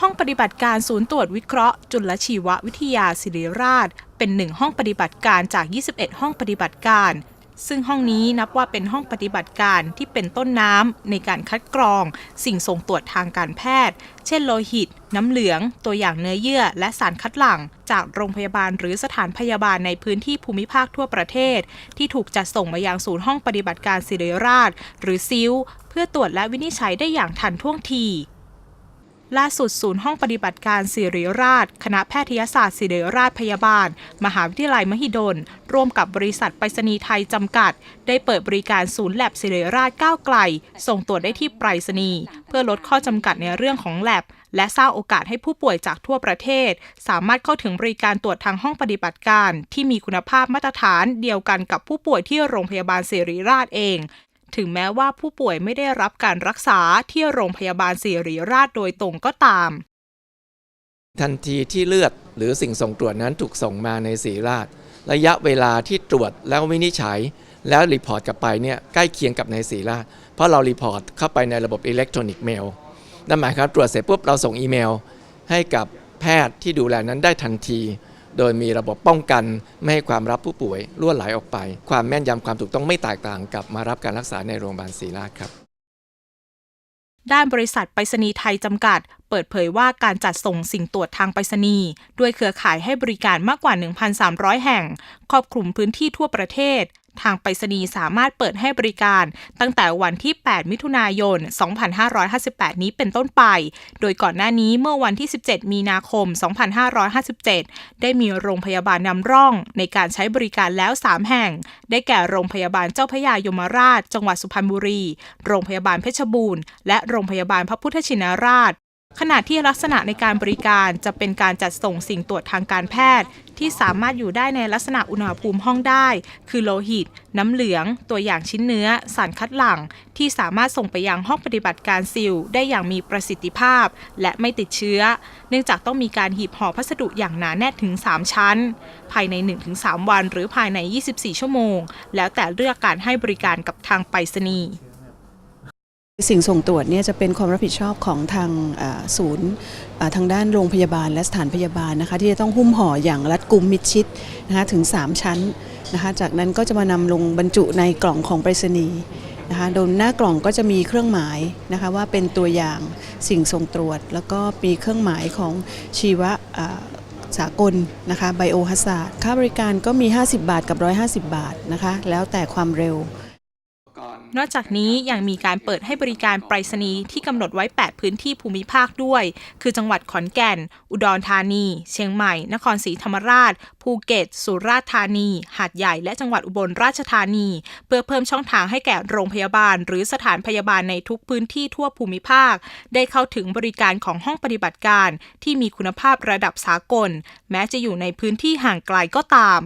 ห้องปฏิบัติการศูนย์ตรวจวิเคราะห์ จุลชีววิทยาศิริราช เป็นหนึ่งห้องปฏิบัติการจาก 21 ห้องปฏิบัติการ ซึ่งห้องนี้นับว่าเป็นห้องปฏิบัติการที่เป็นต้นน้ำในการคัดกรอง สิ่งส่งตรวจทางการแพทย์ เช่นโลหิต น้ำเหลือง ตัวอย่างเนื้อเยื่อ และสารคัดหลั่ง จากโรงพยาบาลหรือสถานพยาบาลในพื้นที่ภูมิภาคทั่วประเทศ ที่ถูกจัดส่งมายังศูนย์ห้องปฏิบัติการศิริราช หรือซิลเพื่อตรวจและวินิจฉัยได้อย่างทันท่วงที ล่าสุดศูนย์ห้องปฏิบัติการศิริราช คณะแพทยศาสตร์ศิริราชพยาบาล มหาวิทยาลัยมหิดล ร่วมกับบริษัทไปรษณีย์ไทยจำกัด ได้เปิดบริการศูนย์แลบศิริราชก้าวไกล ส่งตรวจได้ที่ไปรษณีย์เพื่อลดข้อจำกัดในเรื่องของแลบและสร้างโอกาสให้ผู้ป่วยจากทั่วประเทศ สามารถเข้าถึงบริการตรวจทางห้องปฏิบัติการ ที่มีคุณภาพมาตรฐานเดียวกันกับผู้ป่วยที่โรงพยาบาลศิริราชเอง ถึงแม้ว่าผู้ป่วยไม่ได้รับการรักษาที่โรงพยาบาลศิริราชโดยตรงก็ตาม ทันทีที่เลือดหรือสิ่งส่งตรวจนั้นถูกส่งมาในสีราช ระยะเวลาที่ตรวจแล้ววินิจฉัย แล้วรีพอร์ตกลับไปเนี่ยใกล้เคียงกับในสีราช เพราะเรารีพอร์ตเข้าไปในระบบอิเล็กทรอนิกส์เมลนั่นหมายความตรวจเสร็จปุ๊บเราส่งอีเมล ให้กับแพทย์ที่ดูแลนั้นได้ทันที โดยมีระบบป้องกันไม่ให้ความรับผู้ป่วยล่วไหลออกไป ความแม่นยำความถูกต้องไม่แตกต่างกับมารับการรักษาในโรงพยาบาลศรีราชครับด้านบริษัทไปรษณีย์ไทยจำกัด เปิดเผยว่าการจัดส่งสิ่งตรวจทางไปรษณีย์ด้วยเครือข่ายให้บริการมากกว่า 1,300 แห่ง ครอบคลุมพื้นที่ทั่วประเทศ ทางไปรษณีย์สามารถเปิดให้บริการ ตั้งแต่วันที่ 8 มิถุนายน 2558 นี้เป็นต้นไป โดยก่อนหน้านี้เมื่อวันที่ 17 มีนาคม 2557 ได้มีโรงพยาบาลนำร่อง ในการใช้บริการแล้ว 3 แห่ง ได้แก่โรงพยาบาลเจ้าพระยายมราช จังหวัดสุพรรณบุรี โรงพยาบาลเพชรบูรณ์ และโรงพยาบาลพระพุทธชินราช ขณะที่ลักษณะในการบริการจะเป็นการจัดส่งสิ่งตรวจทางการแพทย์ ที่สามารถอยู่ได้ในลักษณะอุณหภูมิห้องได้ คือโลหิต น้ำเหลือง ตัวอย่างชิ้นเนื้อ สารคัดหลั่ง ที่สามารถส่งไปยังห้องปฏิบัติการซิลได้อย่างมีประสิทธิภาพ และไม่ติดเชื้อ เนื่องจากต้องมีการหีบห่อพัสดุอย่างหนาแน่นถึง 3 ชั้น ภายใน 1-3 วัน หรือภายใน 24 ชั่วโมง แล้วแต่เลือกการให้บริการกับทางไปรษณีย์ สิ่งส่งตรวจเนี่ยจะเป็นความรับผิดชอบของทางศูนย์ทางด้านโรงพยาบาลและสถานพยาบาลนะคะที่จะต้องหุ้มห่ออย่างรัดกุมมิดชิดนะคะถึง 3 ชั้นนะคะจากนั้นก็จะมานำลงบรรจุในกล่องของไปรษณีย์นะคะโดยหน้ากล่องก็จะมีเครื่องหมายนะคะว่าเป็นตัวอย่างสิ่งส่งตรวจ แล้วก็มีเครื่องหมายของชีวะอ่าสากลนะคะไบโอฮัสซาค่าบริการก็มี 50 บาทกับ 150 บาทนะคะแล้วแต่ความเร็ว นอกจากนี้ยังมีการเปิดให้บริการไปรษณีย์ที่กำหนดไว้ 8 พื้นที่ภูมิภาคด้วย คือจังหวัดขอนแก่น อุดรธานี เชียงใหม่ นครศรีธรรมราช ภูเก็ต สุราษฎร์ธานี หาดใหญ่ และจังหวัดอุบลราชธานี เพื่อเพิ่มช่องทางให้แก่โรงพยาบาล หรือสถานพยาบาลในทุกพื้นที่ทั่วภูมิภาค ได้เข้าถึงบริการของห้องปฏิบัติการ ที่มีคุณภาพระดับสากล แม้จะอยู่ในพื้นที่ห่างไกลก็ตาม